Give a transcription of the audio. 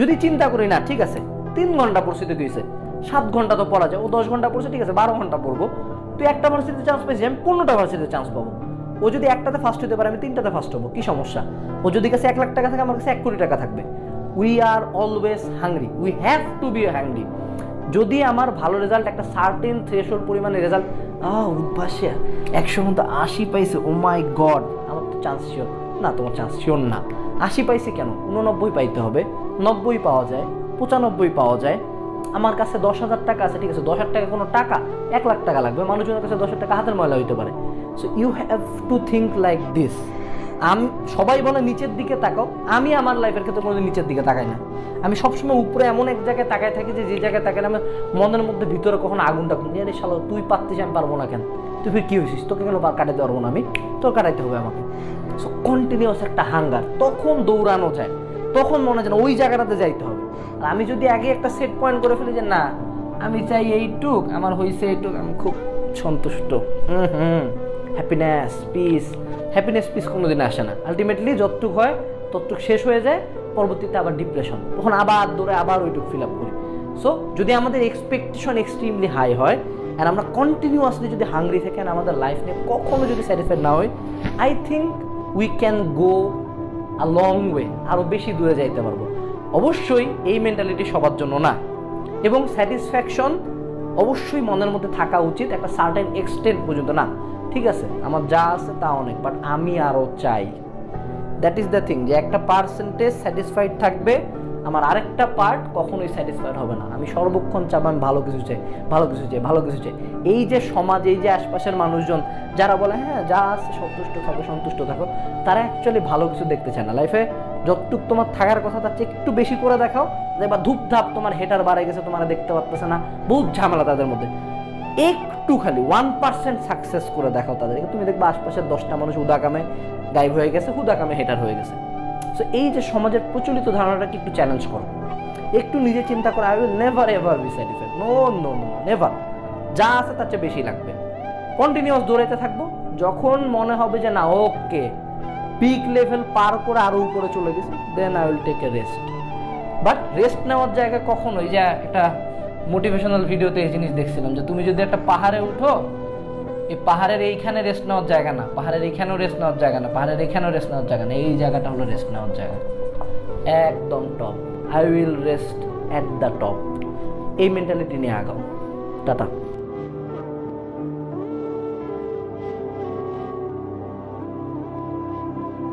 যদি চিন্তা করি না, ঠিক আছে, তিন ঘণ্টা পড়ছি তো সাত ঘণ্টা তো পড়া যায়, ও দশ ঘণ্টা পড়ছে, ঠিক আছে, বারো ঘণ্টা পড়ব। তুই একটা ভার্সিটিতে চান্স পেয়েছি, আমি পনেরোটা ভার্সিটিতে চান্স পাবো। ও যদি একটাতে ফার্স্ট হতে পারে, আমি তিনটাতে ফার্স্ট হব, কি সমস্যা? ও যদি কাছে এক লাখ টাকা থাকে, আমার কাছে এক কোটি টাকা থাকবে। We are always hungry we have to be hungry যদি আমার ভালো রেজাল্ট একটা সার্টেন থ্রেশোর পরিমাণে রেজাল্ট আহ, উদ্ভাসিয়া, একশো মধ্যে আশি পাইছে ও মাই গড আমার তো চান্স শিওর না, তোমার চান্স শিওর না। আশি পাইছে কেন? উননব্বই পাইতে হবে। নব্বই পাওয়া যায়, পঁচানব্বই পাওয়া যায়। আমার কাছে দশ হাজার টাকা আছে, ঠিক আছে? দশ হাজার টাকা কোনো টাকা, এক লাখ টাকা লাগবে। মানুষজনের কাছে দশ হাজার টাকা হাতের ময়লা হইতে পারে। So you have to think like this আমি, সবাই বলে নিচের দিকে তাকাও। আমি আমার লাইফের ক্ষেত্রে কোনো নিচের দিকে তাকাই না। আমি সবসময় উপরে এমন এক জায়গায় তাকায় থাকি যে যে জায়গায় তাকালে আমার মনের মধ্যে ভিতরে কখনো আগুনটা খুঁজে আরে শালো, তুই পারতিস, আমি পারব না কেন? তুই ফির কী হয়েছিস? তোকে কেন কাটাতে পারব না আমি? তোর কাটাইতে হবে আমাকে। সো কন্টিনিউয়াস একটা হাঙ্গার তখন দৌড়ানো যায়। তখন মনে হয় ওই জায়গাটাতে যাইতে হবে। আর আমি যদি আগে একটা সেট পয়েন্ট করে ফেলি যে না, আমি চাই এইটুক, আমার হয়েছে এইটুক, আমি খুব সন্তুষ্ট। Hmm hmm happiness peace happiness peace কোনোদিন আসে না। আলটিমেটলি যতটুক হয়, ততটুক শেষ হয়ে যায়, পরবর্তীতে আবার ডিপ্রেশন তখন আবার দৌড়ে আবার ওইটুক ফিল আপ করি। সো যদি আমাদের এক্সপেকটেশন এক্সট্রিমলি হাই হয় আর আমরা কন্টিনিউয়াসলি যদি হাংরি থাকি আর আমাদের লাইফ নিয়ে কখনো যদি স্যাটিসফাইড না হই I think we can go a long way আরও বেশি দূরে যাইতে পারব। অবশ্যই এই মেন্টালিটি সবার জন্য না। এবং স্যাটিসফ্যাকশন অবশ্যই মনের মধ্যে থাকা উচিত, একটা সার্টেন এক্সটেন্ট পর্যন্ত না। ঠিক আছে, আমার যা আছে তা অনেক বাট আমি আরও চাই। দ্যাট ইজ দ্য থিং যে একটা পার্সেন্টেজ স্যাটিসফাইড থাকবে আমার আরেকটা পার্ট কখনোই স্যাটিসফাইড হবে না। আমি সর্বক্ষণ চাবো আমি ভালো কিছু চাই, ভালো কিছু চাই, ভালো কিছু চাই। এই যে সমাজ, এই যে আশপাশের মানুষজন, যারা বলে হ্যাঁ যা আছে সন্তুষ্ট থাকো সন্তুষ্ট থাকো, তারা অ্যাকচুয়ালি ভালো কিছু দেখতে চায় না। লাইফে যতটুক তোমার থাকার কথা, তার চেয়ে একটু বেশি করে দেখাও, যে বা ধূপধাপ তোমার হেটার বাড়ে গেছে, তোমার দেখতে পারতেছে না। বহুত ঝামেলা তাদের মধ্যে। একটু খালি ওয়ান পার্সেন্ট সাকসেস করে দেখাও তাদেরকে। তুমি দেখবে আশপাশের দশটা মানুষ উদাকামে গাইব হয়ে গেছে হুদাকামে হেটার হয়ে গেছে। সো এই যে সমাজের প্রচলিত ধারণাটাকে একটু চ্যালেঞ্জ করো। একটু নিজে চিন্তা করো I will never ever be satisfied no no no never যা আছে তার চেয়ে বেশি লাগবে। কন্টিনিউয়াস দৌড়াইতে থাকব। যখন মনে হবে যে, না ওকে পিক লেভেল পার করে আরও উপরে চলে গেছি then I will take a rest but rest নেওয়ার জায়গা কখনো এই যে একটা মোটিভেশনাল ভিডিওতে এই জিনিস দেখছিলাম, যে তুমি যদি একটা পাহাড়ে উঠো এই পাহাড়ের এইখানে রেস্ট নেওয়ার জায়গা না, পাহাড়ের এইখানেও রেস্ট নেওয়ার জায়গা না, পাহাড়ের এইখানেও রেস্ট নেওয়ার জায়গা না, এই জায়গাটা হলো রেস্ট নেওয়ার জায়গা। একদম top I will rest at the top এই মেন্টালিটি নিয়ে আগাও। টাটা।